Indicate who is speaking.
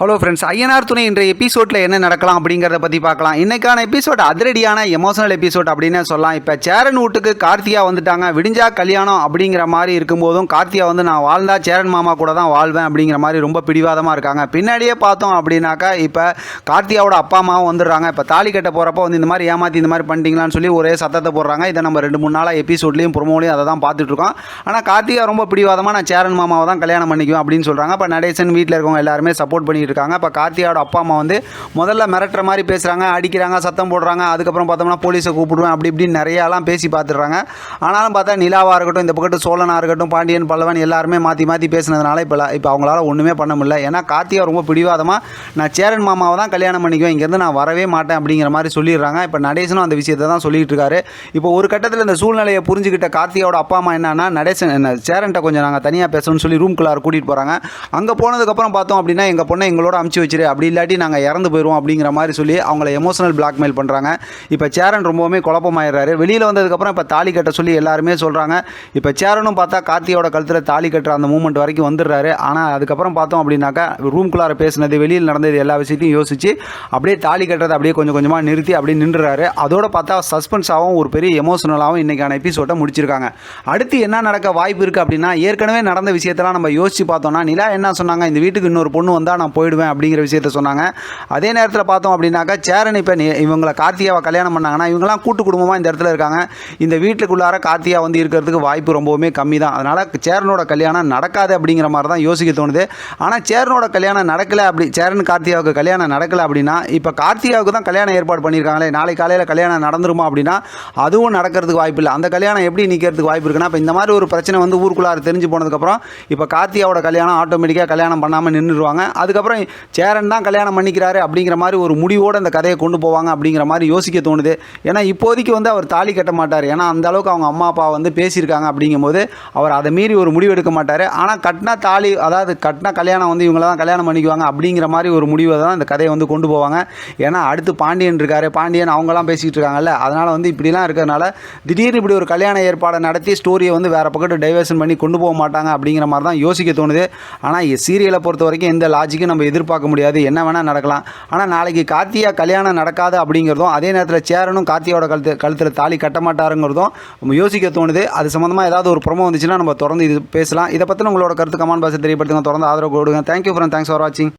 Speaker 1: Hello friends Ayyanar துணை இன்றைய எபிசோடில் என்ன நடக்கலாம் அப்படிங்கிறத பற்றி பார்க்கலாம். இன்றைக்கான எபிசோட் அதிரடியான எமோஷனல் எபிசோட் அப்படின்னு சொல்லலாம். இப்போ சேரன் வீட்டுக்கு கார்த்தியா வந்துட்டாங்க. விடிஞ்சா கல்யாணம் அப்படிங்கிற மாதிரி இருக்கும்போதும் கார்த்தியா வந்து நான் வாழ்ந்தா சேரன் மாமா கூட தான் வாழ்வேன் அப்படிங்கிற மாதிரி ரொம்ப பிடிவாதமாக இருக்காங்க. பின்னாடியே பார்த்தோம் அப்படின்னாக்கா இப்போ கார்த்தியாவோட அப்பா அம்மாவும் வந்துடுறாங்க. இப்போ தாலி கட்ட போகிறப்போ வந்து இந்த மாதிரி ஏமாற்றி இந்த மாதிரி பண்ணிட்டீங்களான்னு சொல்லி ஒரே சத்தத்தை போடுறாங்க. இதை நம்ம ரெண்டு மூணு நாளாக எபிசோட்லேயும் ப்ரொமோலையும் அதை தான் பார்த்துட்ருக்கோம் ஆனால் கார்த்திகா ரொம்ப பிடிவாதமாக நான் சேரன் மாமாவை தான் கல்யாணம் பண்ணிக்குவேன் அப்படின்னு சொல்கிறாங்க இப்போ நடேசன் வீட்டில் இருக்கவங்க எல்லாருமே சப்போர்ட் பண்ணிட்டு இருக்காங்க இப்போ கார்த்தியோட அப்பா அம்மா வந்து முதல்ல மிரட்டுற மாதிரி பேசுகிறாங்க அடிக்கிறாங்க சத்தம் போடுறாங்க. அதுக்கப்புறம் பார்த்தோம்னா போலீஸை கூப்பிடுவேன் அப்படி இப்படின்னு நிறையாலாம் பேசி பார்த்துடுறாங்க. ஆனாலும் பார்த்தா நிலாவாக இருக்கட்டும் இந்த பக்கத்து சோழனாக இருக்கட்டும் பாண்டியன் பல்லவன் எல்லாருமே மாற்றி மாற்றி பேசினதுனால இப்போ இப்போ அவங்களால ஒன்றுமே பண்ண முடியல. ஏன்னா கார்த்தியா ரொம்ப பிடிவாதமாக நான் சேரன் மாமாவை தான் கல்யாணம் பண்ணிக்குவேன் இங்கேருந்து நான் வரவே மாட்டேன் அப்படிங்கிற மாதிரி சொல்லிடுறாங்க. இப்போ நடேசனும் அந்த விஷயத்தை தான் சொல்லிட்டு இருக்காரு இப்போ ஒரு கட்டத்தில் இந்த சூழ்நிலையை புரிஞ்சுக்கிட்ட கார்த்தியோட அப்பா அம்மா என்னன்னா நடேசன் என்ன சேரன்ட்ட கொஞ்சம் நாங்கள் தனியாக பேசணும்னு சொல்லி ரூம்குள்ளார கூட்டிகிட்டு போகிறாங்க அங்கே போனதுக்கப்புறம் பார்த்தோம் அப்படின்னா எங்கள் பொண்ணை எங்களோட அமுச்சு வச்சிரு. அப்படி இல்லாட்டி நாங்கள் இறந்து போயிடுவோம் அப்படிங்கிற மாதிரி சொல்லி அவங்கள எமோஷனல் பிளாக்மெயில் பண்ணுறாங்க இப்போ சேரன் ரொம்பவுமே குழப்பமாயிடுறாரு. வெளியில் வந்ததுக்கப்புறம் இப்போ தாலி கட்ட சொல்லி எல்லாருமே சொல்கிறாங்க இப்போ சேரனும் பார்த்தா கார்த்தியோட கழுத்தில் தாலி கட்டுற அந்த மூமெண்ட் வரைக்கும் வந்துடுறாரு. ஆனால் அதுக்கப்புறம் பார்த்தோம் அப்படின்னாக்கா ரூம்குள்ளார பேசினது வெளியில் நடந்தது எல்லா விஷயத்தையும் யோசிச்சு அப்படியே தாலி கட்டுறதை அப்படியே கொஞ்சம் கொஞ்சமாக நிறுத்தி அப்படியே நின்றுறாரு. அதோட பார்த்தா சஸ்பென்ஸாகவும் ஒரு பெரிய எமோஷனலாகவும் இன்றைக்கான எபிசோட்டை முடிச்சிருக்காங்க. அடுத்து என்ன நடக்க வாய்ப்பு இருக்குது அப்படின்னா ஏற்கனவே நடந்த விஷயத்தெல்லாம் நம்ம யோசிச்சு பார்த்தோம்னா நிலா என்ன சொன்னாங்க? இந்த வீட்டுக்கு இன்னொரு பொண்ணு வந்தால் நான் போயிடுவேன் அப்படிங்கிற விஷயத்த சொன்னாங்க. அதே நேரத்தில் பார்த்தோம் அப்படின்னாக்கா சேரன் இப்போ இவங்களை கார்த்தியாவை கல்யாணம் பண்ணாங்கன்னா இவங்கெல்லாம் கூட்டு குடும்பமாக இந்த இடத்துல இருக்காங்க. இந்த வீட்டுக்குள்ளார கார்த்தியா வந்து இருக்கிறதுக்கு வாய்ப்பு ரொம்பவுமே கம்மி தான் அதனால் சேரனோட கல்யாணம் நடக்காது அப்படிங்கிற மாதிரி தான் யோசிக்க தோணுது. ஆனால் சேரனோட கல்யாணம் நடக்கலை அப்படி சேரன் கார்த்தியாவுக்கு கல்யாணம் நடக்கலை அப்படின்னா இப்போ கார்த்தியாவுக்கு தான் கல்யாணம் ஏற்பாடு பண்ணியிருக்காங்களே நாளை காலையில் கல்யாணம் நடந்துருமா அப்படின்னா அதுவும் நடக்கிறதுக்கு வாய்ப்பு இல்லை. அந்த கல்யாணம் எப்படி நிற்கிறதுக்கு வாய்ப்பு இருக்குன்னா இப்போ இந்த மாதிரி ஒரு பிரச்சனை வந்து ஊருக்குள்ளார தெரிஞ்சு போனதுக்கப்புறம் இப்போ கார்த்தியாவோட கல்யாணம் ஆட்டோமேட்டிக்காக கல்யாணம் பண்ணாமல் நின்றுடுவாங்க அதுக்கப்புறம் சேரன் தான் கல்யாணம் பண்ணிக்கிறாரு அப்படிங்கிற மாதிரி ஒரு முடிவோடு அந்த கதையை கொண்டு போவாங்க அப்படிங்கிற மாதிரி யோசிக்க தோணுது. ஏன்னா இப்போதைக்கு வந்து அவர் தாலி கட்ட மாட்டார். ஏன்னா அந்த அளவுக்கு அவங்க அம்மா அப்பா வந்து பேசியிருக்காங்க அப்படிங்கும்போது அவர் அதை மீறி ஒரு முடிவு எடுக்க மாட்டார். ஆனால் கட்டினா தாலி அதாவது கட்டினா கல்யாணம் வந்து இவங்கள தான் கல்யாணம் பண்ணிக்குவாங்க அப்படிங்கிற மாதிரி ஒரு முடிவை தான் இந்த கதையை வந்து கொண்டு போவாங்க. ஏன்னா அடுத்து பாண்டியன் இருக்காரு. பாண்டியன் அவங்களாம் பேசிகிட்டு இருக்காங்கல்ல. அதனால் வந்து இப்படிலாம் இருக்கிறனால திடீர்னு இப்படி ஒரு கல்யாண ஏற்பாடை நடத்தி ஸ்டோரியை வந்து வேறு பக்கத்து டைவர்ஷன் பண்ணி கொண்டு போக மாட்டாங்க அப்படிங்கிற மாதிரி தான் யோசிக்க தோணுது. ஆனால் சீரியலை பொறுத்த வரைக்கும் எந்த லாஜிக்கும் நம்ம எதிர்பார்க்க முடியாது. என்ன வேணால் நடக்கலாம். ஆனால் நாளைக்கு கார்த்தியா கல்யாணம் நடக்காது அப்படிங்கிறதும் அதே நேரத்தில் சேரனும் கார்த்தியோட கழுத்து கழுத்தில் தாலி கட்ட மாட்டாருங்கிறதும் நம்ம யோசிக்க தோணுது. அது சம்மந்தமாக ஏதாவது ஒரு ப்ரொமோ வந்துச்சுன்னா நம்ம தொடர்ந்து இது பேசலாம். இதை பற்றின உங்களோட கருத்து கமான் பாசை தெரியப்படுத்துங்க. தொடர்ந்து ஆதரவு கொடுங்க. தேங்க்யூ ஃப்ரெண்ட் தேங்க்ஸ் ஃபார் வாட்சிங்